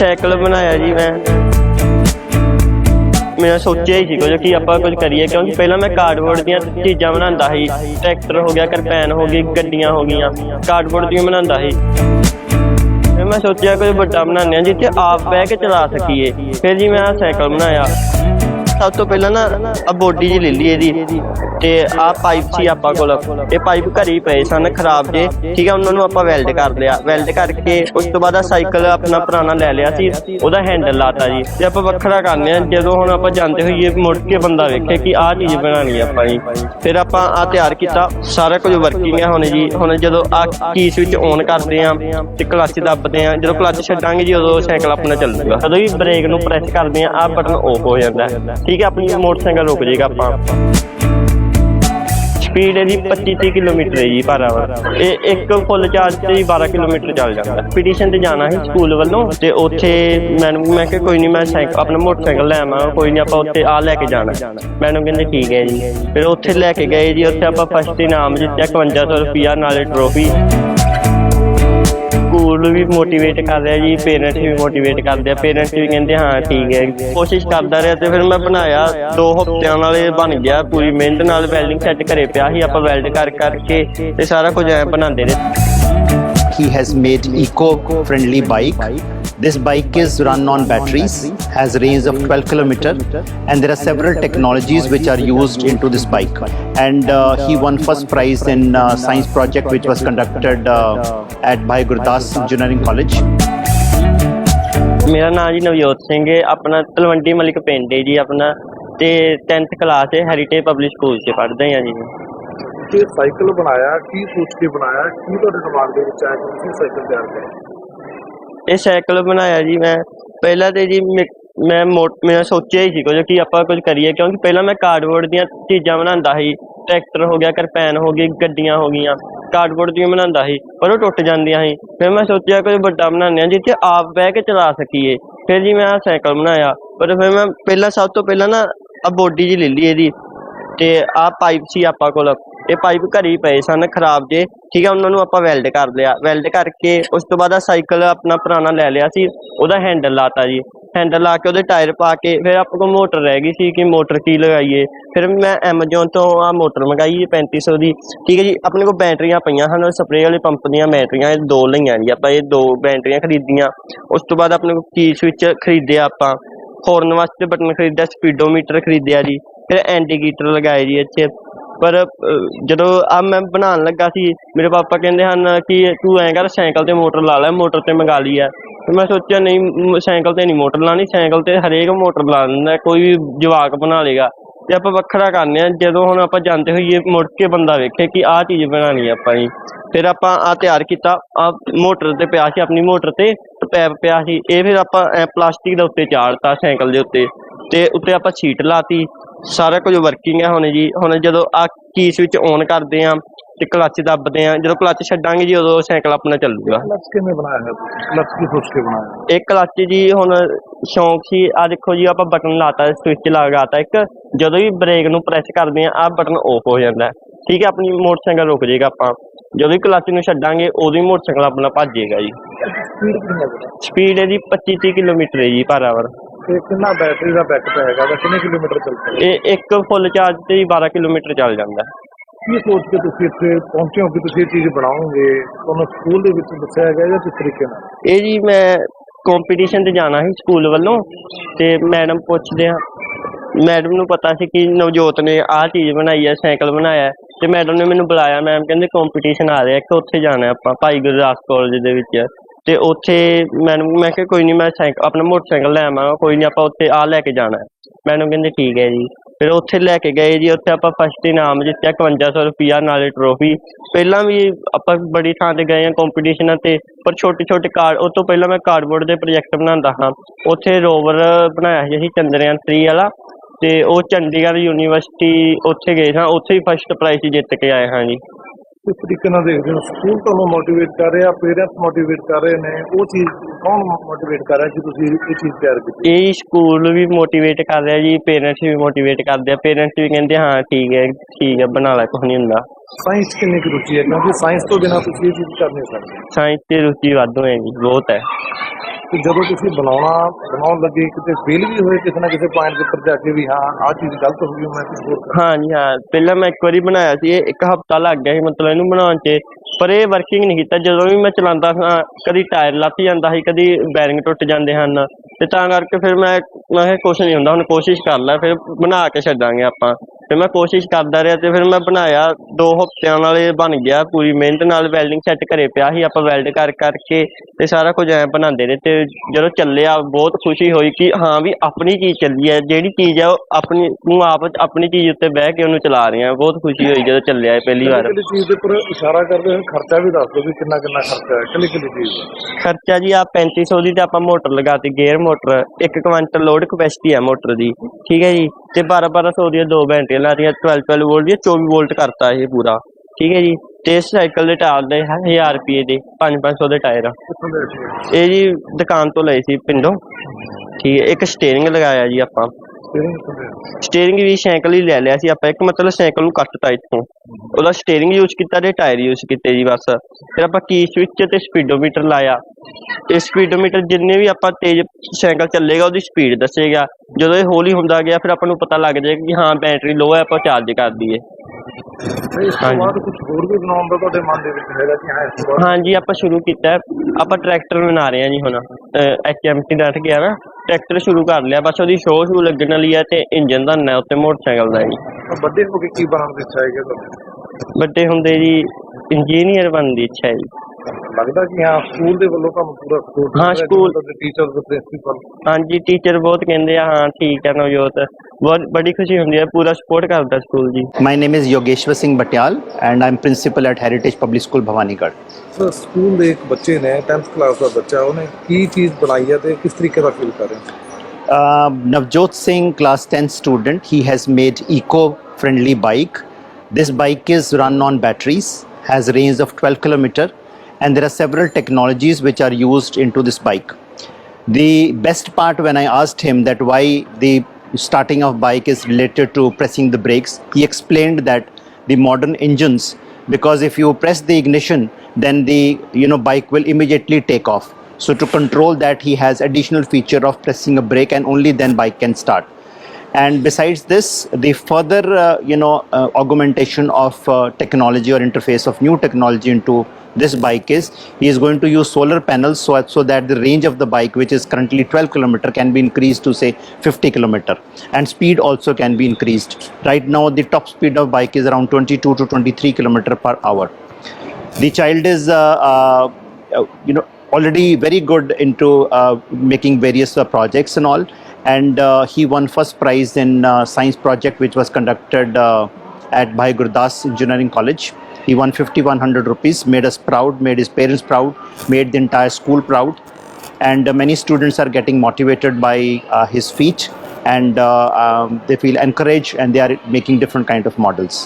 Cycle ਬਣਾਇਆ ਜੀ ਮੈਂ। ਮੈਂ ਸੋਚਿਆ ਹੀ ਸੀ ਕੁਝ ਕਿ ਆਪਾਂ ਕੁਝ ਕਰੀਏ, ਕਿਉਂਕਿ ਪਹਿਲਾਂ ਮੈਂ ਕਾਰਡਬੋਰਡ ਦੀਆਂ ਚੀਜ਼ਾਂ ਬਣਾਉਂਦਾ ਸੀ। ਟਰੈਕਟਰ ਹੋ ਗਿਆ, ਕਿਰਪੈਨ ਹੋ ਗਈ, ਗੱਡੀਆਂ ਹੋ ਗਈਆਂ ਕਾਰਡਬੋਰਡ ਦੀਆਂ ਬਣਾਉਂਦਾ ਸੀ। ਫਿਰ ਮੈਂ ਸੋਚਿਆ ਕੁਝ ਵੱਡਾ ਬਣਾਉਂਦੇ ਹਾਂ, ਜਿੱਥੇ ਆਪ ਬਹਿ ਕੇ ਚਲਾ ਸਕੀਏ। ਫਿਰ ਜੀ ਮੈਂ ਸਾਈਕਲ ਬਣਾਇਆ। ਸਭ ਤੋਂ ਪਹਿਲਾਂ ਨਾ ਆ ਬੋਡੀ ਜੀ ਲੈ ਲਈ ਇਹਦੀ ਤੇ ਆ ਪਾਈਪ ਸੀ ਆਪਾਂ ਕੋਲ। ਇਹ ਪਾਈਪ ਘਰੇ ਹੀ ਪਏ ਸਨ, ਖਰਾਬ ਜੇ। ਠੀਕ ਹੈ ਉਹਨਾਂ ਨੂੰ ਆਪਾਂ ਵੈਲਡ ਕਰ ਲਿਆ। ਵੈਲਡ ਕਰਕੇ ਉਸ ਤੋਂ ਬਾਅਦ ਆ ਸਾਈਕਲ ਆਪਣਾ ਪੁਰਾਣਾ ਲੈ ਲਿਆ ਸੀ। ਉਹਦਾ ਹੈਂਡਲ ਲਾਤਾ ਜੀ। ਤੇ ਆਪਾਂ ਵੱਖਰਾ ਕਰਨੇ ਆ। ਜਦੋਂ ਹੁਣ ਆਪਾਂ ਜਾਂਦੇ ਹੋਈਏ, ਮੁੜ ਕੇ ਬੰਦਾ ਵੇਖੇ ਕਿ ਆਹ ਚੀਜ਼ ਬਣਾਣੀ ਆਪਾਂ ਜੀ। ਫਿਰ ਆਪਾਂ ਆ ਤਿਆਰ ਕੀਤਾ। ਸਾਰਾ ਕੁਝ ਵਰਕਿੰਗ ਹੈ ਹੁਣ ਜੀ। ਹੁਣ ਜਦੋਂ ਆ ਕੀ ਸਵਿਚ ਔਨ ਕਰਦੇ ਆ ਤੇ ਕਲੱਚ ਦੱਬਦੇ ਆ। ਜਦੋਂ ਕਲੱਚ ਛੱਡਾਂਗੇ ਜੀ, ਉਦੋਂ ਸਾਈਕਲ ਆਪਣਾ ਚੱਲੂਗਾ। ਜਦੋਂ ਵੀ ਬ੍ਰੇਕ ਨੂੰ ਪ੍ਰੈਸ ਕਰਦੇ ਆ ਆ ਬਟਨ ਆਫ ਹੋ ਜਾਂਦਾ। ਹੈ। ਠੀਕ ਹੈ, ਆਪਣੀ ਮੋਟਰਸਾਈਕਲ ਰੁਕ ਜਾਏਗਾ ਆਪਾਂ। ਸਪੀਡ ਇਹਦੀ 25 ਕਿਲੋਮੀਟਰ ਹੈ ਜੀ, ਪਰ ਆਵਰ ਇਹ ਇੱਕ ਫੁੱਲ ਚਾਰਜ ਤੇ ਹੀ 12 ਕਿਲੋਮੀਟਰ ਚੱਲ ਜਾਂਦਾ। ਪੀਟੀਸ਼ਨ ਤੇ ਜਾਣਾ ਸੀ ਸਕੂਲ ਵੱਲੋਂ ਤੇ ਉੱਥੇ ਮੈਨੂੰ ਮੈਂ ਕਿਹਾ ਕੋਈ ਨਹੀਂ, ਮੈਂ ਸਾਈਕਲ ਆਪਣਾ ਮੋਟਰਸਾਈਕਲ ਲੈ ਆਵਾਂ, ਕੋਈ ਨਹੀਂ ਆਪਾਂ ਉੱਥੇ ਆ ਲੈ ਕੇ ਜਾਣਾ। ਮੈਨੂੰ ਕਹਿੰਦੇ ਠੀਕ ਹੈ ਜੀ। ਫਿਰ ਉੱਥੇ ਲੈ ਕੇ ਗਏ ਜੀ, ਉੱਥੇ ਆਪਾਂ ਫਸਟ ਇਨਾਮ ਜਿੱਤਿਆ 5100 ਰੁਪਿਆ ਨਾਲੇ ਟਰੋਫੀ ਸਕੂਲ ਵੀ ਮੋਟੀਵੇਟ ਕਰ ਰਿਹਾ ਜੀ ਪੇਰੈਂਟਸ ਵੀ ਮੋਟੀਵੇਟ ਕਰਦੇ ਆ ਪੇਰੈਂਟਸ ਵੀ ਕਹਿੰਦੇ ਹਾਂ ਠੀਕ ਹੈ ਕੋਸ਼ਿਸ਼ ਕਰਦਾ ਰਿਹਾ ਤੇ ਫਿਰ ਮੈਂ ਬਣਾਇਆ, ਦੋ ਹਫ਼ਤਿਆਂ ਨਾਲ ਇਹ ਬਣ ਗਿਆ, ਪੂਰੀ ਮਿਹਨਤ ਨਾਲ ਵੈਲਡਿੰਗ ਸੈੱਟ ਘਰੇ ਪਿਆ ਸੀ, ਆਪਾਂ ਵੈਲਡ ਕਰ ਕਰਕੇ ਤੇ ਸਾਰਾ ਕੁਝ ਐ ਬਣਾਉਂਦੇ ਰਹੇ he has made eco-friendly bike. This bike is run on batteries, has a range of 12 kilometer, and there are several technologies which are used into this bike. And uh, he won first prize in uh, science project which was conducted uh, at Bhai Gurdas Engineering College. ਮੇਰਾ ਨਾਮ ਜੀ ਨਵਜੋਤ ਸਿੰਘ ਹੈ ਆਪਣਾ ਤਲਵੰਡੀ ਮਲਿਕ ਪਿੰਡ ਹੈ ਜੀ ਆਪਣਾ ਤੇ 10th ਕਲਾਸ ਹੈ ਹੈਰੀਟੇਜ ਪਬਲਿਕ ਸਕੂਲ 'ਚ ਪੜ੍ਹਦੇ ਹਾਂ ਜੀ ਇਹ ਸਾਈਕਲ ਬਣਾਇਆ ਕੀ ਸੋਚ ਕੇ ਬਣਾਇਆ ਕੀ ਤੁਹਾਡੇ ਦਿਮਾਗ ਦੇ ਵਿੱਚ ਆਇਆ ਕਿ ਤੁਸੀਂ ਸਾਈਕਲ ਤਿਆਰ ਕਰੋ ਇਹ ਸਾਈਕਲ ਬਣਾਇਆ ਜੀ ਮੈਂ। ਪਹਿਲਾਂ ਤੇ ਜੀ ਮੈਂ ਮੈਂ ਸੋਚਿਆ ਹੀ ਸੀ ਕੁਝ ਕਿ ਆਪਾਂ ਕੁਝ ਕਰੀਏ, ਕਿਉਂਕਿ ਪਹਿਲਾਂ ਮੈਂ ਕਾਰਡਬੋਰਡ ਦੀਆਂ ਚੀਜ਼ਾਂ ਬਣਾਉਂਦਾ ਸੀ। ਟਰੈਕਟਰ ਹੋ ਗਿਆ, ਕਰਪੈਨ ਹੋ ਗਈ, ਗੱਡੀਆਂ ਹੋ ਗਈਆਂ ਕਾਰਡਬੋਰਡ ਦੀਆਂ ਬਣਾਉਂਦਾ ਸੀ, ਪਰ ਉਹ ਟੁੱਟ ਜਾਂਦੀਆਂ ਸੀ। ਫਿਰ ਮੈਂ ਸੋਚਿਆ ਕੁਝ ਵੱਡਾ ਬਣਾਉਂਦੇ ਹਾਂ, ਜਿੱਥੇ ਆਪ ਬਹਿ ਕੇ ਚਲਾ ਸਕੀਏ। ਫਿਰ ਜੀ ਮੈਂ ਆਹ ਸਾਈਕਲ ਬਣਾਇਆ, ਪਰ ਫਿਰ ਮੈਂ ਪਹਿਲਾਂ ਸਭ ਤੋਂ ਪਹਿਲਾਂ ਨਾ ਆ ਬੋਡੀ ਜੀ ਲੈ ਲਈ ਇਹਦੀ, ਤੇ ਆ ਪਾਈਪ ਸੀ ਆਪਾਂ ਕੋਲ। ਇਹ ਪਾਈਪ ਘਰੇ ਪਏ ਸਨ, ਖਰਾਬ ਜੇ। ਠੀਕ ਹੈ ਉਹਨਾਂ ਨੂੰ ਆਪਾਂ ਵੈਲਡ ਕਰ ਲਿਆ। ਵੈਲਡ ਕਰਕੇ ਉਸ ਤੋਂ ਬਾਅਦ ਆ ਸਾਈਕਲ ਆਪਣਾ ਪੁਰਾਣਾ ਲੈ ਲਿਆ ਸੀ। ਉਹਦਾ ਹੈਂਡਲ ਲਾਤਾ ਜੀ। ਹੈਂਡਲ ਲਾ ਕੇ ਉਹਦੇ ਟਾਇਰ ਪਾ ਕੇ ਫਿਰ ਆਪਣੇ ਕੋਲ ਮੋਟਰ ਰਹਿ ਗਈ ਸੀ ਕਿ ਮੋਟਰ ਕੀ ਲਗਾਈਏ। ਫਿਰ ਮੈਂ ਐਮਾਜ਼ੋਨ ਤੋਂ ਆ ਮੋਟਰ ਮੰਗਾਈ 3500 ਦੀ। ਠੀਕ ਹੈ ਜੀ, ਆਪਣੇ ਕੋਲ ਬੈਟਰੀਆਂ ਪਈਆਂ ਹਨ। ਸਪਰੇਅ ਵਾਲੇ ਪੰਪ ਦੀਆਂ ਬੈਟਰੀਆਂ ਇਹ ਦੋ ਲਈਆਂ ਜੀ ਆਪਾਂ। ਇਹ ਦੋ ਬੈਟਰੀਆਂ ਖਰੀਦੀਆਂ। ਉਸ ਤੋਂ ਬਾਅਦ ਆਪਣੇ ਕੋਲ ਕੀ ਸਵਿਚ ਖਰੀਦਿਆ ਆਪਾਂ। ਹੌਰਨ ਵਾਸਤੇ ਬਟਨ ਖਰੀਦਿਆ ਸਪੀਡੋਮੀਟਰ ਖਰੀਦਿਆ ਜੀ। ਫਿਰ ਇੰਡੀਕੇਟਰ ਲਗਾਏ ਜੀ ਇੱਥੇ। ਪਰ ਜਦੋਂ ਆ ਮੈਂ ਬਣਾਉਣ ਲੱਗਾ ਸੀ, ਮੇਰੇ ਪਾਪਾ ਕਹਿੰਦੇ ਹਨ ਕਿ ਤੂੰ ਐਂ ਕਰ, ਸਾਈਕਲ ਤੇ ਮੋਟਰ ਲਾ ਲੈ, ਮੋਟਰ ਤੇ ਮੰਗਾ ਲਈ ਆ। ਤੇ ਮੈਂ ਸੋਚਿਆ, ਨਹੀਂ ਸਾਈਕਲ ਤੇ ਨਹੀਂ ਮੋਟਰ ਲਾਣੀ ਸਾਈਕਲ ਤੇ ਹਰੇਕ ਮੋਟਰ ਲਾ ਦਿੰਦਾ ਕੋਈ ਵੀ ਜਵਾਕ ਬਣਾ ਲੇਗਾ ਤੇ ਆਪਾਂ ਵੱਖਰਾ ਕਰਨੇ ਆ, ਜਦੋਂ ਹੁਣ ਆਪਾਂ ਜਾਂਦੇ ਹੋਈਏ, ਮੁੜ ਕੇ ਬੰਦਾ ਵੇਖੇ ਕਿ ਆਹ ਚੀਜ਼ ਬਣਾਣੀ ਆ ਆਪਾਂ ਜੀ। ਫਿਰ ਆਪਾਂ ਆ ਤਿਆਰ ਕੀਤਾ ਆ ਮੋਟਰ ਤੇ ਪਿਆ ਸੀ, ਆਪਣੀ ਮੋਟਰ ਤੇ ਪੈਪ ਪਿਆ ਸੀ। ਇਹ ਫਿਰ ਆਪਾਂ ਪਲਾਸਟਿਕ ਦੇ ਉੱਤੇ ਚਾੜਤਾ ਸਾਈਕਲ ਦੇ ਉੱਤੇ। ਤੇ ਉੱਤੇ ਆਪਾਂ ਸੀਟ ਲਾਤੀ। ਸਾਰਾ ਕੁਝ ਵਰਕਿੰਗ ਹੈ ਹੁਣ ਜੀ। ਹੁਣ ਜਦੋਂ ਆ ਕੀ ਸਵਿਚ ਔਨ ਕਰਦੇ ਆ ਤੇ ਕਲੱਚ ਦੱਬਦੇ ਆ ਜਦੋਂ ਕਲੱਚ ਛੱਡਾਂਗੇ ਜੀ ਉਦੋਂ ਸਾਈਕਲ ਆਪਣਾ ਚੱਲੂਗਾ। ਕਲਚ ਕਿਵੇਂ ਬਣਾਇਆ ਹੈ ਕਲਚ ਕੀ ਸੋਚ ਕੇ ਬਣਾਇਆ ਇਹ ਕਲੱਚ ਜੀ ਹੁਣ ਸ਼ੌਂਕ ਸੀ ਆ ਦੇਖੋ ਜੀ ਆਪਾਂ ਬਟਨ ਲਾਤਾ ਸਵਿਚ ਲਗਾਤਾ ਇੱਕ। ਜਦੋਂ ਵੀ ਬ੍ਰੇਕ ਨੂੰ ਪ੍ਰੈਸ ਕਰਦੇ ਆ ਆ ਬਟਨ ਆਫ ਹੋ ਜਾਂਦਾ। ਠੀਕ ਹੈ ਆਪਣੀ ਮੋਟਰਸਾਈਕਲ ਰੁਕ ਜਾਏਗਾ ਆਪਾਂ। ਜਦੋਂ ਵੀ ਕਲੱਚ ਨੂੰ ਛੱਡਾਂਗੇ ਉਦੋਂ ਹੀ ਮੋਟਰਸਾਈਕਲ ਆਪਣਾ ਭੱਜੇਗਾ ਜੀ। ਸਪੀਡ ਕਿੰਨੀ ਹੈ ਸਪੀਡ ਇਹਦੀ 25 ਕਿਲੋਮੀਟਰ ਹੈ ਜੀ ਪਰ ਆਵਰ ਤੇ ਕਿੰਨਾ ਬੈਟਰੀ ਦਾ ਬੈਕਅਪ ਹੈਗਾ ਦਾ ਕਿੰਨੇ ਕਿਲੋਮੀਟਰ ਚੱਲਦਾ ਹੈ ਇਹ ਇੱਕ ਫੁੱਲ ਚਾਰਜ ਤੇ ਹੀ 12 ਕਿਲੋਮੀਟਰ ਚੱਲ ਜਾਂਦਾ। ਹੈ। ਕੀ ਸੋਚ ਕੇ ਤੁਸੀਂ ਇੱਥੇ ਪਹੁੰਚੇ ਹੋ ਕਿ ਤੁਸੀਂ ਇਹ ਚੀਜ਼ ਬਣਾਓਗੇ? ਤੁਹਾਨੂੰ ਸਕੂਲ ਦੇ ਵਿੱਚ ਦੱਸਿਆ ਗਿਆ ਜਾਂ ਕਿਸ ਤਰੀਕੇ ਨਾਲ? ਇਹ ਜੀ ਮੈਂ ਕੰਪੀਟੀਸ਼ਨ ਤੇ ਜਾਣਾ ਸੀ ਸਕੂਲ ਵੱਲੋਂ ਤੇ ਮੈਡਮ ਪੁੱਛਦੇ ਆ। ਮੈਡਮ ਨੂੰ ਪਤਾ ਸੀ ਕਿ ਨਵਜੋਤ ਨੇ ਆਹ ਚੀਜ਼ ਬਣਾਈ ਹੈ ਸਾਈਕਲ ਬਣਾਇਆ ਹੈ। ਤੇ ਮੈਡਮ ਨੇ ਮੈਨੂੰ ਬੁਲਾਇਆ ਮੈਮ ਕਹਿੰਦੇ ਕੰਪੀਟੀਸ਼ਨ ਆ ਰਿਹਾ ਕਿ ਉੱਥੇ ਜਾਣਾ ਹੈ ਆਪਾਂ ਭਾਈ ਗੁਰਦਾਸ ਕਾਲਜ ਦੇ ਵਿੱਚ। ਤੇ ਉੱਥੇ ਮੈਨੂੰ, ਮੈਂ ਕਿਹਾ ਕੋਈ ਨਹੀਂ ਮੈਂ ਸਾਈਕਲ ਆਪਣਾ ਮੋਟਰਸਾਈਕਲ ਲੈ ਆਵਾਂਗਾ, ਕੋਈ ਨਹੀਂ ਆਪਾਂ ਉੱਥੇ ਆ ਲੈ ਕੇ ਜਾਣਾ ਹੈ। ਕਹਿੰਦੇ ਠੀਕ ਹੈ ਜੀ। ਫਿਰ ਉੱਥੇ ਲੈ ਕੇ ਗਏ ਜੀ, ਉੱਥੇ ਆਪਾਂ ਫਸਟ ਇਨਾਮ ਜਿੱਤਿਆ 5100 ਰੁਪਿਆ ਨਾਲੇ ਟਰੋਫੀ ਪਹਿਲਾਂ ਵੀ ਆਪਾਂ ਬੜੀ ਥਾਂ ਤੇ ਗਏ ਆ ਕੰਪੀਟੀਸ਼ਨਾਂ ਤੇ, ਪਰ ਛੋਟੇ ਛੋਟੇ ਕਾਰ, ਉਹ ਤੋਂ ਪਹਿਲਾਂ ਮੈਂ ਕਾਰਡਬੋਰਡ ਦੇ ਪ੍ਰੋਜੈਕਟ ਬਣਾਉਂਦਾ ਹਾਂ। ਉੱਥੇ ਰੋਵਰ ਬਣਾਇਆ ਸੀ ਅਸੀਂ, ਚੰਦਰਯਾਨ 3 ਵਾਲਾ। ਤੇ ਉਹ ਚੰਡੀਗੜ੍ਹ ਯੂਨੀਵਰਸਿਟੀ ਉੱਥੇ ਗਏ ਸਾਂ, ਉੱਥੇ ਹੀ ਫਸਟ ਪ੍ਰਾਈਜ਼ ਜਿੱਤ ਕੇ ਆਏ ਹਾਂ ਜੀ। ਕਿਸ ਤਰੀਕੇ ਨਾਲ ਦੇਖਦੇ ਹੋ? ਸਕੂਲ ਤੁਹਾਨੂੰ ਮੋਟੀਵੇਟ ਕਰ ਰਿਹਾ ਪੇਰੈਂਟਸ ਮੋਟੀਵੇਟ ਕਰ ਰਹੇ ਨੇ ਉਹ ਚੀਜ਼ ਕੌਣ ਮੋਟੀਵੇਟ ਕਰ ਰਿਹਾ ਕਿ ਤੁਸੀਂ ਇਹ ਚੀਜ਼ ਤਿਆਰ ਕੀਤੀ? ਇਹ ਸਕੂਲ ਵੀ ਮੋਟੀਵੇਟ ਕਰ ਰਿਹਾ ਜੀ ਪੇਰੈਂਟਸ ਵੀ ਮੋਟੀਵੇਟ ਕਰਦੇ ਆ ਪੇਰੈਂਟਸ ਵੀ ਕਹਿੰਦੇ ਹਾਂ ਠੀਕ ਹੈ ਠੀਕ ਹੈ ਬਣਾ ਲੈ ਕੁਛ ਨਹੀਂ ਹੁੰਦਾ। ਸਾਇੰਸ ਕਿੰਨੀ ਕੁ ਰੁਚੀ ਹੈ? ਕਿਉਂਕਿ ਸਾਇੰਸ ਤੋਂ ਬਿਨਾਂ ਤੁਸੀਂ ਇਹ ਚੀਜ਼ ਕਰ ਨਹੀਂ ਸਕਦੇ। ਸਾਇੰਸ ਤੇ ਰੁਚੀ ਵਾਧੂ ਹੈ ਜੀ ਬਹੁਤ ਹੈ। ਤੇ ਜਦੋਂ ਤੁਸੀਂ ਬਣਾਉਣਾ, ਬਣਾਉਣ ਲੱਗੇ, ਕਿਤੇ ਫੇਲ ਵੀ ਹੋਏ, ਕਿਸੇ ਨਾ ਕਿਸੇ ਪੁਆਇੰਟ ਦੇ ਉੱਪਰ ਜਾ ਕੇ ਵੀ ਹਾਂ, ਆਹ ਚੀਜ਼ ਗਲਤ ਹੋ ਗਈ, ਮੈਂ ਕੁਝ ਹੋਰ ਕਰਾਂ। ਹਾਂਜੀ, ਹਾਂ। ਪਹਿਲਾਂ ਮੈਂ ਇੱਕ ਵਾਰੀ ਬਣਾਇਆ ਸੀ, ਇਹ ਇੱਕ ਹਫਤਾ ਲੱਗ ਗਿਆ ਸੀ ਮਤਲਬ ਇਹਨੂੰ ਬਣਾਉਣ 'ਚ। ਪਰ ਇਹ ਵਰਕਿੰਗ ਨਹੀਂ ਕੀਤਾ। ਜਦੋਂ ਵੀ ਮੈਂ ਚਲਾਉਂਦਾ ਸਾਂ ਕਦੀ ਟਾਇਰ ਲੱਤ ਜਾਂਦਾ ਸੀ, ਕਦੀ ਬੈਰਿੰਗ ਟੁੱਟ ਜਾਂਦੇ ਹਨ। ਤੇ ਤਾਂ ਕਰਕੇ ਫਿਰ ਮੈਂ ਮੈਂ ਕਿਹਾ ਕੁਛ ਨਹੀਂ ਹੁੰਦਾ, ਹੁਣ ਕੋਸ਼ਿਸ਼ ਕਰ ਲੈ, ਫਿਰ ਬਣਾ ਕੇ ਛੱਡਾਂਗੇ ਆਪਾਂ। ਫਿਰ ਮੈਂ ਕੋਸ਼ਿਸ਼ ਕਰਦਾ ਰਿਹਾ ਤੇ ਫਿਰ ਮੈਂ ਬਣਾਇਆ ਦੋ ਹਫ਼ਤਿਆਂ ਨਾਲ ਇਹ ਬਣ ਗਿਆ ਪੂਰੀ ਮਿਹਨਤ ਨਾਲ ਵੈਲਡਿੰਗ ਸੈੱਟ ਘਰੇ ਪਿਆ ਸੀ ਆਪਾਂ ਵੈਲਡ ਕਰ ਕਰਕੇ ਤੇ ਸਾਰਾ ਕੁਝ ਐ ਬਣਾਉਂਦੇ ਰਹੇ ਤੇ ਜਦੋਂ ਚੱਲਿਆ ਬਹੁਤ ਖੁਸ਼ੀ ਹੋਈ ਕਿ ਹਾਂ ਵੀ ਆਪਣੀ ਚੀਜ਼ ਚੱਲੀ ਹੈ ਜਿਹੜੀ ਚੀਜ਼ ਹੈ ਉਹ ਆਪਣੀ ਨੂੰ ਆਪ ਆਪਣੀ ਚੀਜ਼ ਉੱਤੇ ਬਹਿ ਕੇ ਉਹਨੂੰ ਚਲਾ ਰਹੇ ਹਾਂ ਬਹੁਤ ਖੁਸ਼ੀ ਹੋਈ ਜਦੋਂ ਚੱਲਿਆ ਇਹ ਪਹਿਲੀ ਵਾਰ। ਕਿਹੜੀ ਚੀਜ਼ ਦੇ ਉੱਪਰ ਇਸ਼ਾਰਾ ਕਰਦੇ ਹੋਏ ਖਰਚਾ ਵੀ ਦੱਸ ਦਿਓ ਵੀ ਕਿੰਨਾ ਕਿੰਨਾ ਖਰਚਾ ਹੈ ਕਿਹੜੀ ਕਿਹੜੀ ਚੀਜ਼ ਦਾ? ਖਰਚਾ ਜੀ ਆ 3500 ਦੀ ਤੇ ਆਪਾਂ motor ਲਗਾਤੀ gear motor 1 quintal load capacity ਹੈ ਮੋਟਰ ਦੀ ਠੀਕ ਹੈ ਜੀ ਤੇ 12 1200 ਦੀਆਂ ਦੋ ਬੈਟਰੀਆਂ ਲਾਤੀਆਂ 12 12 ਵੋਲਟ ਦੀਆਂ 24 ਵੋਲਟ ਕਰਤਾ ਇਹ ਪੂਰਾ। ਠੀਕ ਹੈ ਜੀ? ਤੇ ਇਸ ਸਾਈਕਲ ਦੇ ਟਾਇਰ ਦੇ 1000 ਰੁਪਏ ਦੇ 5 500 ਦੇ ਟਾਇਰ ਇਹ ਜੀ ਦੁਕਾਨ ਤੋਂ ਲਏ ਸੀ ਪਿੰਡੋਂ। ਠੀਕ ਹੈ ਇੱਕ ਸਟੀਅਰਿੰਗ ਲਗਾਇਆ ਜੀ ਆਪਾਂ। ਸਟੀਅਰਿੰਗ ਵੀ ਸਾਈਕਲ ਹੀ ਲੈ ਲਿਆ ਸੀ ਆਪਾਂ। ਇੱਕ ਮਤਲਬ ਸਾਈਕਲ ਨੂੰ ਕੱਟਤਾ ਇੱਥੋਂ। ਉਹਦਾ ਸਟੀਅਰਿੰਗ ਯੂਜ਼ ਕੀਤਾ ਤੇ ਟਾਇਰ ਯੂਜ਼ ਕੀਤੇ ਜੀ ਬਸ। ਫਿਰ ਆਪਾਂ ਕੀ ਸਵਿਚ ਤੇ ਸਪੀਡੋਮੀਟਰ ਲਾਇਆ। ਇਹ ਸਪੀਡੋਮੀਟਰ ਜਿੰਨੇ ਵੀ ਆਪਾਂ ਤੇਜ਼ ਸਾਈਕਲ ਚੱਲੇਗਾ, ਉਹਦੀ ਸਪੀਡ ਦੱਸੇਗਾ। ਜਦੋਂ ਇਹ ਹੌਲੀ ਹੁੰਦਾ ਗਿਆ, ਫਿਰ ਆਪਾਂ ਨੂੰ ਪਤਾ ਲੱਗ ਜਾਏਗਾ ਕਿ ਹਾਂ ਬੈਟਰੀ ਲੋ ਹੈ, ਆਪਾਂ ਚਾਰਜ ਕਰ ਦਈਏ। ਇਸ ਤੋਂ ਹਾਂਜੀ। ਬਾਅਦ ਕੁਝ ਹੋਰ ਵੀ ਬਣਾਉਣ ਦਾ ਤੁਹਾਡੇ ਮਨ ਦੇ ਵਿੱਚ ਹੈਗਾ ਕਿ ਹਾਂ ਇਸ ਤੋਂ ਬਾਅਦ ਹਾਂਜੀ ਆਪਾਂ ਸ਼ੁਰੂ ਕੀਤਾ ਹੈ। ਆਪਾਂ ਟਰੈਕਟਰ ਬਣਾ ਰਹੇ ਹਾਂ ਜੀ ਹੁਣ। ਐਚਐਮਟੀ ਡਟ ਗਿਆ ਨਾ ਟਰੈਕਟਰ ਸ਼ੁਰੂ ਕਰ ਲਿਆ। ਬਸ ਉਹਦੀ ਸ਼ੋਅ ਸ਼ੂ ਲੱਗਣ ਵਾਲੀ ਹੈ ਤੇ ਇੰਜਨ ਦਾ ਨਾ ਉੱਤੇ ਮੋਟਰਸਾਈਕਲ ਦਾ ਜੀ। ਵੱਡੇ ਹੋ ਕੇ ਕੀ ਬਣਨ ਦੀ ਇੱਛਾ ਹੈਗੀ ਤੁਹਾਨੂੰ? ਵੱਡੇ ਹੁੰਦੇ ਜੀ ਇੰਜੀਨੀਅਰ ਬਣਨ ਦੀ ਇੱਛਾ ਹੈ ਜੀ। ਲੱਗਦਾ ਕਿ ਹਾਂ ਸਕੂਲ ਦੇ ਵੱਲੋਂ ਤੁਹਾਨੂੰ ਪੂਰਾ ਸਪੋਰਟ ਹਾਂ, ਸਕੂਲ- ਦੇ ਟੀਚਰ ਦੇ ਪ੍ਰਿੰਸੀਪਲ ਹਾਂਜੀ ਟੀਚਰ ਬਹੁਤ ਕਹਿੰਦੇ ਆ ਹਾਂ ਠੀਕ ਹੈ ਨਵਜੋਤ ਬਹੁਤ ਬੜੀ ਖੁਸ਼ੀ ਹੁੰਦੀ ਹੈ ਪੂਰਾ ਸਪੋਰਟ ਕਰਦਾ ਸਕੂਲ ਜੀ My name is Yogeshwar Singh Batyal and I'm principal at Heritage Public School Bhavanigarh. Sir school ਦੇ ਇੱਕ ਬੱਚੇ ਨੇ 10th ਕਲਾਸ ਦਾ ਬੱਚਾ ਉਹਨੇ ਕੀ ਚੀਜ਼ ਬਣਾਈ ਹੈ ਤੇ ਕਿਸ ਤਰੀਕੇ ਦਾ ਫੀਲ ਕਰ ਰਹੇ ਹੋ Uh, Navjot Singh, class 10 student, he has made eco-friendly bike. This bike is run on batteries, has range of 12 kilometer, and there are several technologies which are used into this bike. The best part when I asked him that why the starting of bike is related to pressing the brakes, he explained that the modern engines, because if you press the ignition, then the you know bike will immediately take off. So to control that, he has additional feature of pressing a brake, and only then bike can start. And besides this, the further uh, you know uh, augmentation of uh, technology or interface of new technology into this bike is he is going to use solar panels so, so that the range of the bike which is currently 12 kilometer can be increased to say 50 kilometer. And speed also can be increased. Right now the top speed of bike is around 22 to 23 kilometer per hour. The child is uh, uh, you know already very good into uh, making various uh, projects and all and uh, he won first prize in uh, science project which was conducted uh, at Bhai Gurdas Engineering College. He won 5100 rupees made us proud made his parents proud made the entire school proud. And uh, many students are getting motivated by uh, his feat. And uh, um, they feel encouraged and they are making different kind of models